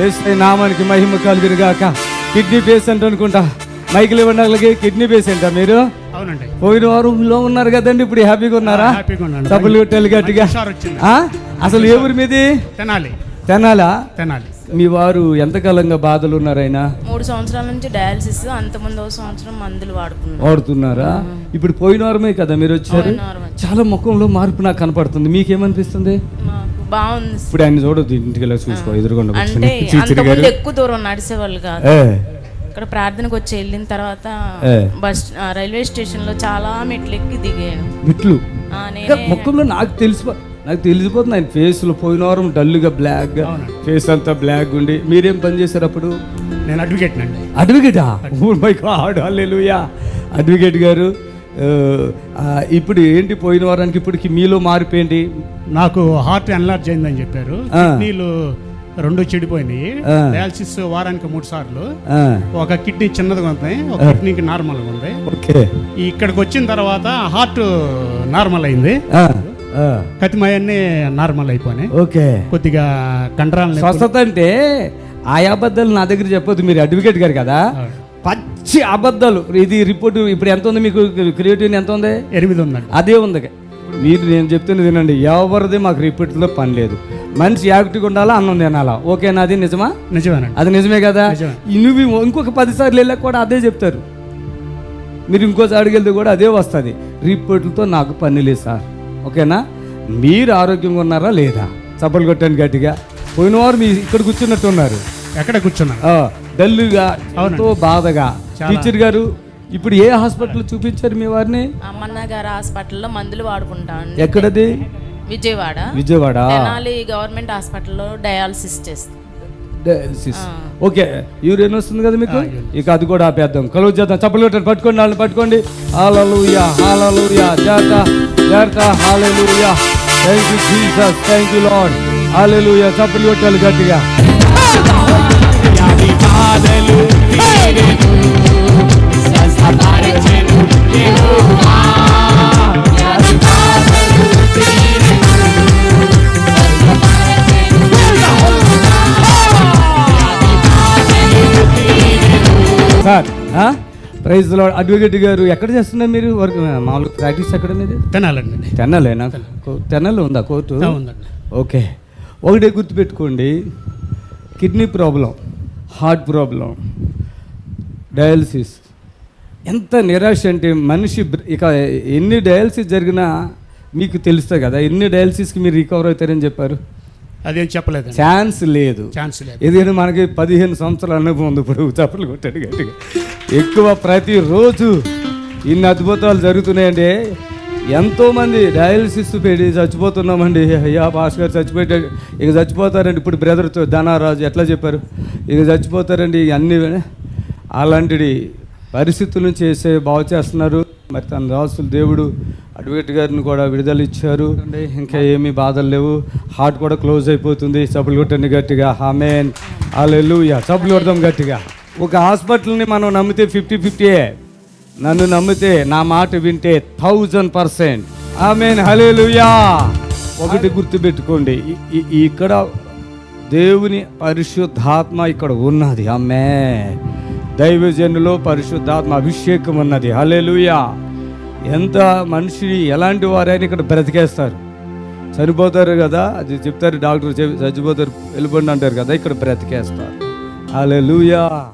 ఏసై నామానికి మహిమ కలుగును గాక కిడ్నీ పేషెంట్ అనుకుంటా. మైకిల్ ఇవ్వడానికి కిడ్నీ పేషెంటా మీరు? అవునండి. పోయిన వారంలో ఉన్నారు కదండి ఇప్పుడు హ్యాపీగా ఉన్నారా? హ్యాపీగా ఉన్నాను. సబ్బులు కొట్టాలి గట్టిగా. సార్ వచ్చింది. ఆ? అసలు ఏ ఊరి మీది? తినాలి. తెనాలా? తినాలి. మీ వారు ఎంతకాలంగా బాధలు ఉన్నారైనా మూడు సంవత్సరాల నుంచి డయాలసిస్ అంతకుముందు ఒక సంవత్సరం మందులు వాడుకున్నాను వాడుతున్నారా? ఇప్పుడు పోయిన వారమే కదా మీరు వచ్చారు. చాలా ముఖంలో మార్పు నాకు కనపడుతుంది. మీకేమనిపిస్తుంది? మాకు బాగుంది ఇప్పుడు ఆయన చూడొద్దు ఇంటికి వెళ్ళి చూసుకో ఎదురుకుండా అంటే అంతకుముందు ఎక్కువ దూరం నడిచేవాళ్ళు కాదు. ఏ, ఇక్కడ ప్రార్థనకు వచ్చి వెళ్ళిన తర్వాత. బస్ రైల్వే స్టేషన్లో చాలా మెట్లు ఎక్కి దిగాను. మెట్లు? ఆ, ఇంకా నేనే ముఖంలో నాకు తెలిసిపో నాకు తెలిసిపోతుంది ఆయన ఫేస్లో పోయిన వారం డల్గా బ్లాక్గా ఫేస్ అంతా బ్లాక్ ఉండి. మీరేం పని చేశారు అప్పుడు? నేను అడ్వకేట్ అండి అడ్వకేటా? Oh my god hallelujah. Advocate గారు ఇప్పుడు ఏంటి పోయిన వారానికి ఇప్పటికి మీలో మార్పు ఏంటి నాకు హార్ట్ ఎన్లార్జ్ అయిందని చెప్పారు. కిడ్నీలు రెండు చెడిపోయినాయి. డయాలసిస్ వారానికి మూడు సార్లు. ఒక కిడ్నీ చిన్నదిగా ఉంది ఒక కిడ్నీకి నార్మల్గా ఉంది. ఇక్కడికి వచ్చిన తర్వాత హార్ట్ నార్మల్ అయింది. కతిమయన్ని నార్మల్ అయిపోయినాయి. ఓకే. కొద్దిగా కండరాలు స్వస్థత అంటే ఆ అబద్ధాలు నా దగ్గర చెప్పొద్దు మీరు అడ్వకేట్ గారు కదా. పచ్చి అబద్ధాలు. ఇది రిపోర్ట్ ఇప్పుడు ఎంత ఉంది మీకు? క్రియేటివ్ ఎంత ఉంది? ఎనిమిది ఉందండి అదే ఉంది మీరు నేను చెప్తున్నది వినండి. ఎవరిది మాకు రిపీట్లో పని లేదు. మనిషి యాక్టివ్గా ఉండాలా అన్నం తినాలా? ఓకేనా? అది నిజమా? నిజమేనండి. అది నిజమే కదా. నువ్వు ఇంకొక పది సార్లు వెళ్ళాక కూడా అదే చెప్తారు. మీరు ఇంకోసారికి వెళ్తే కూడా అదే వస్తుంది. రిపోర్ట్లతో నాకు పని లేదు సార్. ఓకేనా? మీరు ఆరోగ్యంగా ఉన్నారా లేదా? చప్పలు కొట్టండి గట్టిగా. పోయిన వారు మీ ఇక్కడ కూర్చున్నట్టు ఉన్నారు ఎక్కడ కూర్చున్నాను ఆ, డల్లుగా ఎంతో బాధగా. టీచర్ గారు ఇప్పుడు ఏ హాస్పిటల్ చూపించారు మీ వారిని? అమ్మన్న గారు హాస్పిటల్లో మందులు వాడుకుంటాను ఎక్కడది? విజయవాడ. విజయవాడ. తెనాలి గవర్నమెంట్ హాస్పిటల్లో డయాలసిస్ చేస్తాం. డయాలసిస్. ఓకే యూరిన్ వస్తుంది కదా మీకు? ఇక అది కూడా ఆపేద్దాం. కలువు చేద్దాం. చప్పలు కొట్టండి పట్టుకోండి వాళ్ళని పట్టుకోండి. హాలూయా హాలూయా జాగ్రత్త జాగ్రత్త hallelujah thank you Jesus thank you lord hallelujah చప్పలు కొట్టాలి గట్టిగా. సార్ ప్రైజ్ లార్డ్ అడ్వకేట్ గారు ఎక్కడ చేస్తున్నారు మీరు? వర్క్ మామూలు ప్రాక్టీస్ ఎక్కడ మీది? తినాలండి. తెన్నలేనా తెన్నలో ఉందా కోర్టు? ఓకే. ఒకటే గుర్తుపెట్టుకోండి. Kidney problem heart problem dialysis. ఎంత నిరాశ అంటే మనిషి ఇక ఎన్ని డయాలసిస్ జరిగినా మీకు తెలుస్తాయి కదా ఎన్ని డయాలసిస్కి మీరు రికవర్ అవుతారని చెప్పారు? అదేం చెప్పలేదండి. ఛాన్స్ లేదు. ఛాన్స్ లేదు. ఏదైనా మనకి పదిహేను సంవత్సరాల అనుభవం ఉంది ఇప్పుడు చప్పలు కొట్టాడు గట్టిగా. ఎక్కువ ప్రతిరోజు ఇన్ని అద్భుతాలు జరుగుతున్నాయండి ఎంతోమంది డయాలసిస్ పెట్టి చచ్చిపోతున్నామండి. అయ్యా భాస్కర్ గారు చచ్చిపోయాడు. ఇక చచ్చిపోతారండి. ఇప్పుడు బ్రదర్తో ధనారాజు ఎట్లా చెప్పారు? ఇక చచ్చిపోతారండి. అన్నీ అలాంటి పరిస్థితుల నుంచి చేసే బాగు చేస్తున్నారు. మరి తన రాసులు దేవుడు అడ్వకేట్ గారిని కూడా విడుదల ఇచ్చారు. అంటే ఇంకా ఏమీ బాధలు లేవు. హార్ట్ కూడా క్లోజ్ అయిపోతుంది. చప్పులు కొట్టండి గట్టిగా. హామేన్ అల్లెలుయా చప్పులు కొడదాం గట్టిగా. ఒక హాస్పిటల్ని మనం నమ్మితే ఫిఫ్టీ ఫిఫ్టీయే. నన్ను నమ్మితే నా మాట వింటే థౌజండ్ పర్సెంట్ ఆమెన్ హలేలుయా ఒకటి గుర్తుపెట్టుకోండి. ఇక్కడ దేవుని పరిశుద్ధాత్మ ఇక్కడ ఉన్నది. అమ్మే దైవజనులో పరిశుద్ధాత్మ అభిషేకం ఉన్నది. హలేలుయా ఎంత మనిషి ఎలాంటి వారైనా ఇక్కడ బ్రతికేస్తారు. చనిపోతారు కదా అది చెప్తారు డాక్టర్ చెప్- చచ్చిపోతారు వెళ్ళిపోండి అంటారు కదా ఇక్కడ బ్రతికేస్తారు. హల్లెలూయా